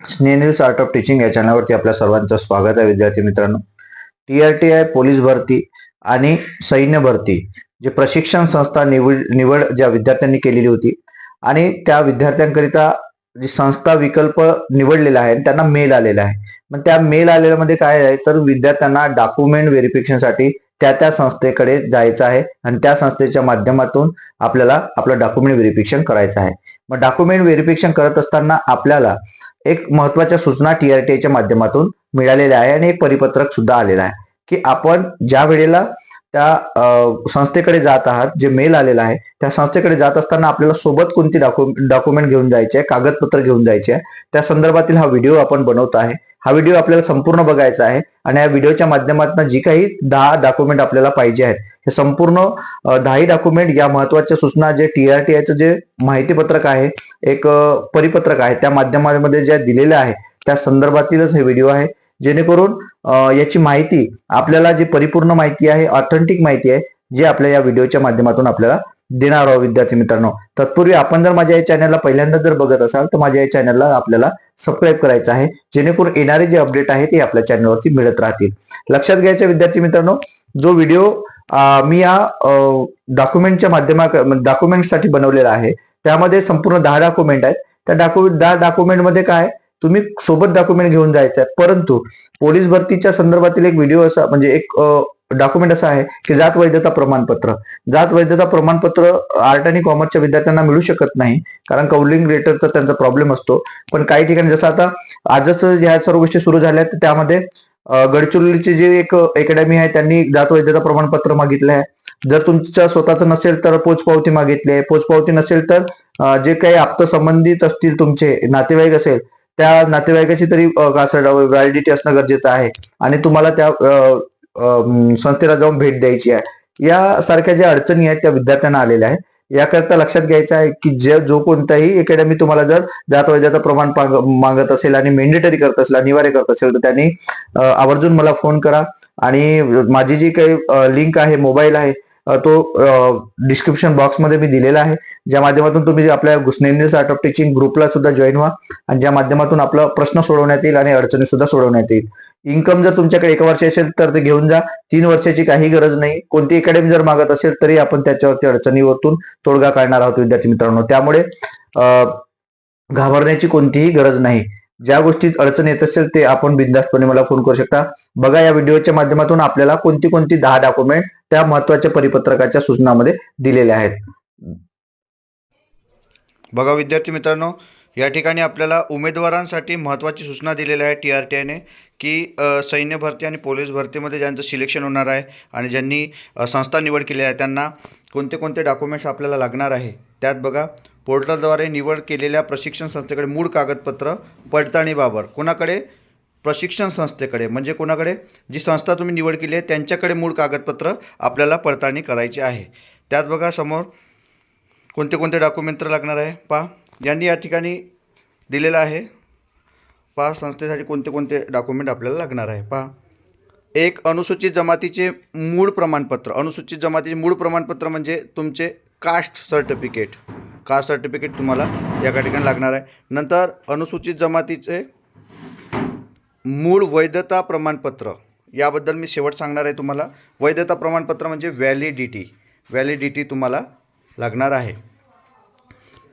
स्नेनिल्स art of teaching या चॅनलवरती आपल्या सर्वांचं स्वागत आहे विद्यार्थी मित्रांनो. T R T I police भरती आणि सैन्य भरती जे प्रशिक्षण संस्था निवड निवड ज्या विद्यार्थ्यांनी केलेली होती आणि त्या विद्यार्थ्यांकरिता जी संस्था विकल्प निवडलेला आहे त्यांना मेल आलेला आहे. मग त्या मेल आलेल्यामध्ये काय आहे तर विद्यार्थ्यांना डॉक्युमेंट व्हेरिफिकेशनसाठी त्या त्या संस्थेकडे जायचं आहे आणि त्या संस्थेच्या माध्यमातून आपल्याला आपलं डॉक्युमेंट व्हेरिफिकेशन करायचं आहे. मग डॉक्युमेंट व्हेरिफिकेशन करत असताना आपल्याला एक महत्त्वाच्या सूचना टीआरटीच्या माध्यमातून मिळालेल्या आहे आणि एक परिपत्रक सुद्धा आलेलं आहे की आपण ज्या वेळेला त्या संस्थेकडे जात आहात जे मेल आलेला आहे त्या संस्थेकडे जात असताना आपल्याला सोबत कोणती डॉक्युमेंट घेऊन जायचे आहे कागदपत्र घेऊन जायचे आहे त्या संदर्भातील हा व्हिडिओ आपण बनवतो आहे. हा व्हिडिओ आपल्याला संपूर्ण बघायचा आहे आणि या व्हिडिओच्या माध्यमातून जी काही दहा डॉक्युमेंट आपल्याला पाहिजे आहेत हे संपूर्ण दहाही डॉक्युमेंट या महत्त्वाच्या सूचना जे टी आरटीआयचे जे माहितीपत्रक आहे एक परिपत्रक आहे त्या माध्यमामध्ये ज्या दिलेल्या आहे त्या संदर्भातीलच हे व्हिडिओ आहे. जेणेकरून याची माहिती आपल्याला जी परिपूर्ण माहिती आहे ऑथेंटिक माहिती आहे जी आपल्या या व्हिडिओच्या माध्यमातून आपल्याला देणार आहोत विद्यार्थी मित्रांनो. तत्पूर्वी आपण जर माझ्या या चॅनलला पहिल्यांदा जर बघत असाल तर माझ्या या चॅनलला आपल्याला सबस्क्राईब करायचं आहे. जेणेकरून येणारे जे अपडेट आहे ते आपल्या चॅनलवरती मिळत राहतील. लक्षात घ्यायचं विद्यार्थी मित्रांनो जो व्हिडिओ मी या डॉक्युमेंटच्या माध्यमा डॉक्युमेंटसाठी म्हणजे बनवलेला आहे. त्यामध्ये संपूर्ण दहा डॉक्युमेंट आहेत. त्या डॉक्युमेंट दहा डॉक्युमेंटमध्ये काय तुम्ही सोबत डॉक्युमेंट घेऊन जायचं आहे परंतु पोलीस भरतीच्या संदर्भातील एक व्हिडिओ असा म्हणजे एक डॉक्युमेंट असा आहे की जात वैधता प्रमाणपत्र. जात वैधता प्रमाणपत्र आर्ट आणि कॉमर्सच्या विद्यार्थ्यांना मिळू शकत नाही. कारण कौलिंग रेटरचा त्यांचा प्रॉब्लेम असतो. पण काही ठिकाणी जसं आता आजच ह्या सर्व गोष्टी सुरू झाल्या तर त्यामध्ये गडचिरोलीची जी एक अकॅडमी आहे त्यांनी जात वैद्यता प्रमाणपत्र मागितलं आहे. जर तुमचं स्वतःचं नसेल तर पोचपावती मागितली आहे. पोचपावती नसेल तर जे काही आप्त संबंधित असतील तुमचे नातेवाईक असेल त्या नातेवाईकाची तरी व्हॅलिडिटी असणं गरजेचं आहे. आणि तुम्हाला त्या संस्थेला जाऊन भेट द्यायची आहे. या सारख्या ज्या अडचणी आहेत त्या विद्यार्थ्यांना आलेल्या आहेत. याकरता लक्षात घ्यायचं आहे की जे जो कोणताही अकॅडमी तुम्हाला जर जात वैद्याचं प्रमाण मागत असेल आणि मेंडेटरी करत असेल अनिवार्य करत असेल तर त्यांनी आवर्जून मला फोन करा. आणि माझी जी काही लिंक आहे मोबाईल आहे तो डिस्क्रिप्शन बॉक्समध्ये मी दिलेला आहे. ज्या माध्यमातून तुम्ही आपल्या गुस्नेनिल्स आर्ट ऑफ टीचिंग ग्रुपला सुद्धा जॉईन व्हा. आणि ज्या माध्यमातून आपला प्रश्न सोडवण्यात येईल आणि अडचणी सुद्धा सोडवण्यात येईल. इन्कम जर तुमच्याकडे एक वर्ष असेल तर ते घेऊन जा. तीन वर्षाची काही गरज नाही. कोणती अकॅडमी जर मागत असेल तरी आपण त्याच्यावरती अडचणीवरतून तोडगा काढणार आहोत विद्यार्थी मित्रांनो. त्यामुळे घाबरण्याची कोणतीही गरज नाही. ज्या गोष्टीत अडचण येत असेल ते आपण बिंदास्तपणे मला फोन करू शकता. बघा या व्हिडिओच्या माध्यमातून आपल्याला कोणती कोणती दहा डॉक्युमेंट त्या महत्त्वाच्या परिपत्रकाच्या सूचनामध्ये दिलेल्या आहेत. बघा विद्यार्थी मित्रांनो या ठिकाणी आपल्याला उमेदवारांसाठी महत्त्वाची सूचना दिलेल्या आहे टी आर टी आयने की सैन्य भरती आणि पोलीस भरतीमध्ये ज्यांचं सिलेक्शन होणार आहे आणि ज्यांनी संस्था निवड केली आहे त्यांना कोणते कोणते डॉक्युमेंट्स आपल्याला लागणार आहे त्यात बघा पोर्टलद्वारे निवड केलेल्या प्रशिक्षण संस्थेकडे मूळ कागदपत्र पडताळणीबाबत कोणाकडे? प्रशिक्षण संस्थेकडे म्हणजे कोणाकडे? जी संस्था तुम्ही निवड केली आहे त्यांच्याकडे मूळ कागदपत्र आपल्याला पडताळणी करायची आहे. त्यात बघा समोर कोणते कोणते डॉक्युमेंट लागणार आहे? पहा यांनी या ठिकाणी दिलेलं आहे. पहा संस्थेसाठी कोणते कोणते डॉक्युमेंट आपल्याला लागणार आहे. पहा एक अनुसूचित जमातीचे मूळ प्रमाणपत्र. अनुसूचित जमातीचे मूळ प्रमाणपत्र म्हणजे तुमचे कास्ट सर्टिफिकेट कास्ट सर्टिफिकेट तुम्हाला या ठिकाणी लागणार आहे. नंतर अनुसूचित जमातीचे मूळ वैधता प्रमाणपत्र याबद्दल मी शेवट सांगणार आहे तुम्हाला. वैधता प्रमाणपत्र म्हणजे व्हॅलिडिटी व्हॅलिडिटी तुम्हाला लागणार आहे.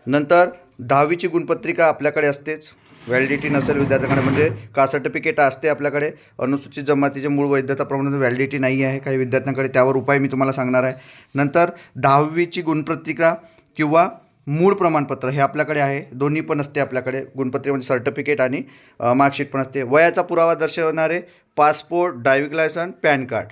नंतर दहावीची गुणपत्रिका आपल्याकडे असतेच. व्हॅलिडिटी नसेल विद्यार्थ्यांकडे म्हणजे का सर्टिफिकेट असते आपल्याकडे? अनुसूचित जमातीचे मूळ वैधता प्रमाण व्हॅलिडिटी नाही आहे. काही विद्यार्थ्यांकडे त्यावर उपाय मी तुम्हाला सांगणार आहे. नंतर दहावीची गुणपत्रिका किंवा मूळ प्रमाणपत्र हे आपल्याकडे आहे. दोन्ही पण असते आपल्याकडे. गुणपत्रिका म्हणजे सर्टिफिकेट आणि मार्कशीट पण असते. वयाचा पुरावा दर्शवणारे passport driving licence PAN card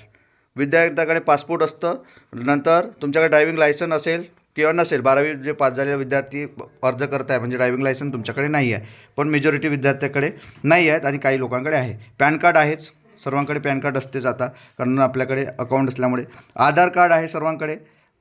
विद्यार्थ्याकडे passport असतं. नंतर तुमच्याकडे ड्रायव्हिंग लायसन असेल किंवा नसेल बारावी जे पास झालेले विद्यार्थी अर्ज करत आहे म्हणजे ड्रायव्हिंग लायसन तुमच्याकडे नाही आहे. पण मेजॉरिटी विद्यार्थ्याकडे नाही आहेत आणि काही लोकांकडे आहे. पॅन कार्ड आहेच. सर्वांकडे पॅन कार्ड असतेच आता. कारण आपल्याकडे अकाउंट असल्यामुळे. आधार कार्ड आहे सर्वांकडे.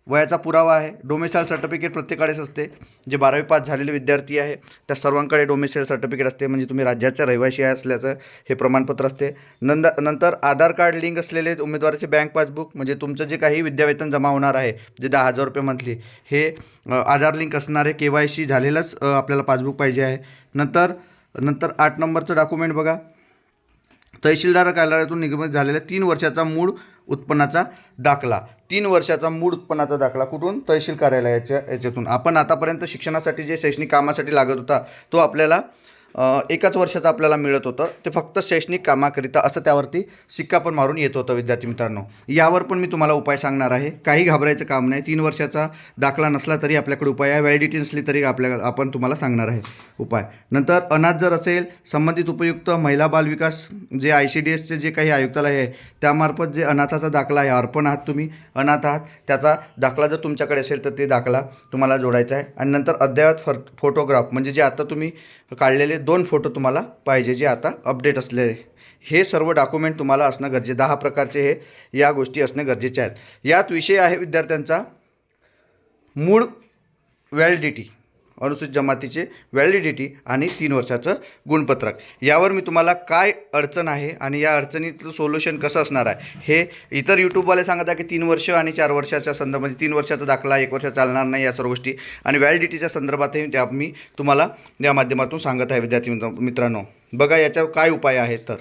वयाचा पुरावा आहे. डोमेसाईल सर्टिफिकेट प्रत्येकाडेच असते. जे बारावी पास झालेले विद्यार्थी आहे त्या सर्वांकडे डोमेसाईल सर्टिफिकेट असते. म्हणजे तुम्ही राज्याच्या रहिवाशी आहे असल्याचं हे प्रमाणपत्र असते. नंद नंतर आधार कार्ड लिंक असलेले उमेदवाराचे बँक पासबुक म्हणजे तुमचं जे काही विद्यावेतन जमा होणार आहे जे दहा हजार रुपये मंथली हे आधार लिंक असणारे के वाय सी झालेलंच आपल्याला पासबुक पाहिजे आहे. नंतर नंतर आठ नंबरचं डॉक्युमेंट बघा. तहसीलदार कार्यालयातून निगमित झालेल्या तीन वर्षाचा मूळ उत्पन्नाचा दाखला. तीन वर्षाचा मूळ उत्पन्नाचा दाखला कुठून? तहसील कार्यालयाच्या याच्यातून. आपण आतापर्यंत शिक्षणासाठी जे शैक्षणिक कामासाठी लागत होता तो आपल्याला एकाच वर्षाचं आपल्याला मिळत होतं. ते फक्त शैक्षणिक कामाकरिता असं त्यावरती शिक्का पण मारून येत होतं विद्यार्थी मित्रांनो. यावर पण मी तुम्हाला उपाय सांगणार आहे. काही घाबरायचं काम नाही. तीन वर्षाचा दाखला नसला तरी आपल्याकडे उपाय आहे. व्हॅलिडिटी नसली तरी आपल्या आपण तुम्हाला सांगणार आहे उपाय. नंतर अनाथ जर असेल संबंधित उपयुक्त महिला बाल विकास जे आय सी डी एसचे जे काही आयुक्तालय आहे त्यामार्फत जे अनाथाचा दाखला आहे अर्पण आहात तुम्ही अनाथ आहात त्याचा दाखला जर तुमच्याकडे असेल तर ते दाखला तुम्हाला जोडायचा आहे. आणि नंतर अद्ययावत फर फोटोग्राफ म्हणजे जे आता तुम्ही काढलेले दोन फोटो तुम्हाला पाहिजे जे आता अपडेट असलेले हे सर्व डॉक्युमेंट तुम्हाला असणं गरजे दहा प्रकारचे हे या गोष्टी असणं गरजेचे आहेत. यात विषय आहे विद्यार्थ्यांचा मूळ व्हॅलिडिटी अनुसूचित जमातीचे व्हॅलिडिटी आणि तीन वर्षाचं गुणपत्रक. यावर मी तुम्हाला काय अडचण आहे आणि या अडचणीचं सोल्युशन कसं असणार आहे हे इतर यूट्यूबवाले सांगत आहे की तीन वर्ष आणि चार वर्षाच्या संदर्भात तीन वर्षाचा दाखला एक वर्ष चालणार नाही या सर्व गोष्टी आणि व्हॅलिडिटीच्या संदर्भातही त्या मी तुम्हाला या माध्यमातून सांगत आहे विद्यार्थी मित्र- मित्रांनो. बघा याच्यावर काय उपाय आहेत तर.